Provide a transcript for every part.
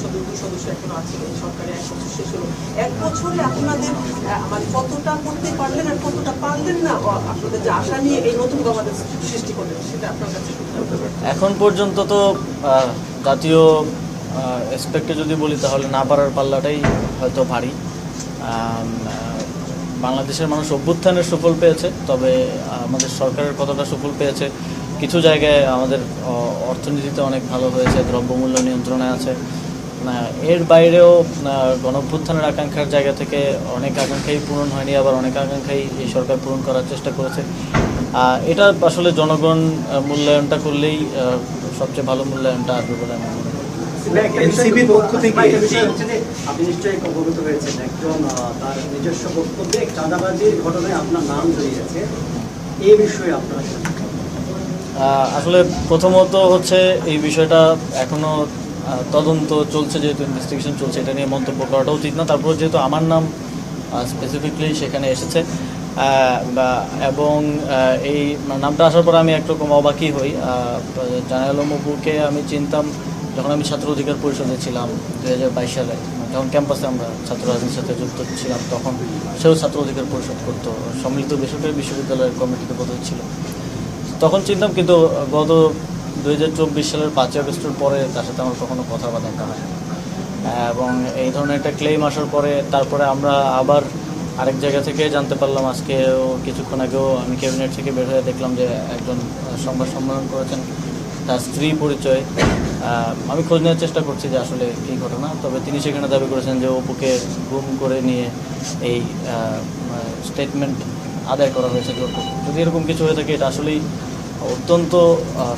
সংসদের এখনও এই সরকারে এক বছর শেষ হলো। এক বছরে আপনাদের মানে কতটা করতে পারলেন আর কতটা পারলেন না আপনাদের যে আশা নিয়ে এই নতুন সৃষ্টি করলেন, সেটা আপনার কাছে এখন পর্যন্ত তো জাতীয় এক্সপেক্টে যদি বলি তাহলে না পারার পাল্লাটাই হয়তো ভারী। বাংলাদেশের মানুষ অভ্যুত্থানের সুফল পেয়েছে, তবে আমাদের সরকারের কতটা সুফল পেয়েছে, কিছু জায়গায় আমাদের অর্থনীতিতে অনেক ভালো হয়েছে, দ্রব্যমূল্য নিয়ন্ত্রণে আছে। এর বাইরেও গণভ্যুত্থানের আকাঙ্ক্ষার জায়গা থেকে অনেক আকাঙ্ক্ষাই পূরণ হয়নি আবার অনেক আকাঙ্ক্ষাই এই সরকার পূরণ করার চেষ্টা করেছে। এটা আসলে জনগণ মূল্যায়নটা করলেই সবচেয়ে ভালো মূল্যায়নটা আসবে বলে আমি মনে করি। এনসিবির পক্ষ থেকে একটা বিষয় হচ্ছে যে আপনি নিশ্চয়ই অবগত হয়েছেন। একজন তার নিজস্ব বক্তব্যে চাঁদাবাজির ঘটনায় আপনার নাম জড়িয়েছে। এই বিষয়ে আপনার কি মত? আহ, আসলে প্রথমত হচ্ছে এই বিষয়টা এখনও তদন্ত চলছে, যেহেতু ইনভেস্টিগেশন চলছে, এটা নিয়ে মন্তব্য করাটা উচিত না। তারপর যেহেতু আমার নাম স্পেসিফিকলি সেখানে এসেছে এবং এই নামটা আসার পর আমি একরকম অবাকই হই। জানাল মপুকে আমি চিনতাম যখন আমি ছাত্র অধিকার পরিষদে ছিলাম দু হাজার বাইশ সালে। যখন ক্যাম্পাসে আমরা ছাত্র রাজনীতির সাথে যুক্ত ছিলাম, তখন সেও ছাত্র অধিকার পরিষদ করতো, সম্মিলিত বেসরকারি বিশ্ববিদ্যালয়ের কমিটিতে বোধহয় ছিল। তখন চিনতাম কিন্তু গত দুই হাজার চব্বিশ সালের পাঁচই আগস্টের পরে তার সাথে আমার কখনো কথাবার্তা হয় এবং এই ধরনের একটা ক্লেম আসার পরে তারপরে আমরা আবার আরেক জায়গা থেকে জানতে পারলাম আজকেও কিছুক্ষণ আগেও আমি ক্যাবিনেট থেকে বের হয়ে দেখলাম যে একজন সংবাদ সম্মেলন করেছেন। তার স্ত্রী পরিচয়। আমি খোঁজ নেওয়ার চেষ্টা করছি যে আসলে কী ঘটনা, তবে তিনি সেখানে দাবি করেছেন যে অপুকে গুম করে নিয়ে এই স্টেটমেন্ট আদায় করা হয়েছে। যদি এরকম কিছু হয়ে থাকে, এটা আসলেই অত্যন্ত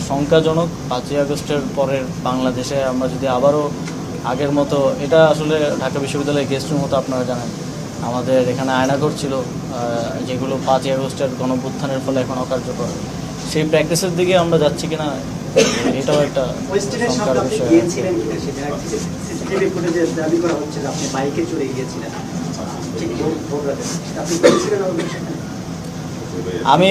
শঙ্কাজনক। পাঁচই আগস্টের পরের বাংলাদেশে আমরা যদি আবারও আগের মতো এটা আসলে ঢাকা বিশ্ববিদ্যালয়ের গেস্ট রুম মতো আপনারা জানেন। আমাদের এখানে আয়নাঘর ছিল যেগুলো পাঁচই আগস্টের গণভ্যুত্থানের ফলে এখন অকার্যকর। সেই প্র্যাকটিসের দিকে আমরা যাচ্ছি কিনা এটাও একটা শঙ্কার বিষয়। আমি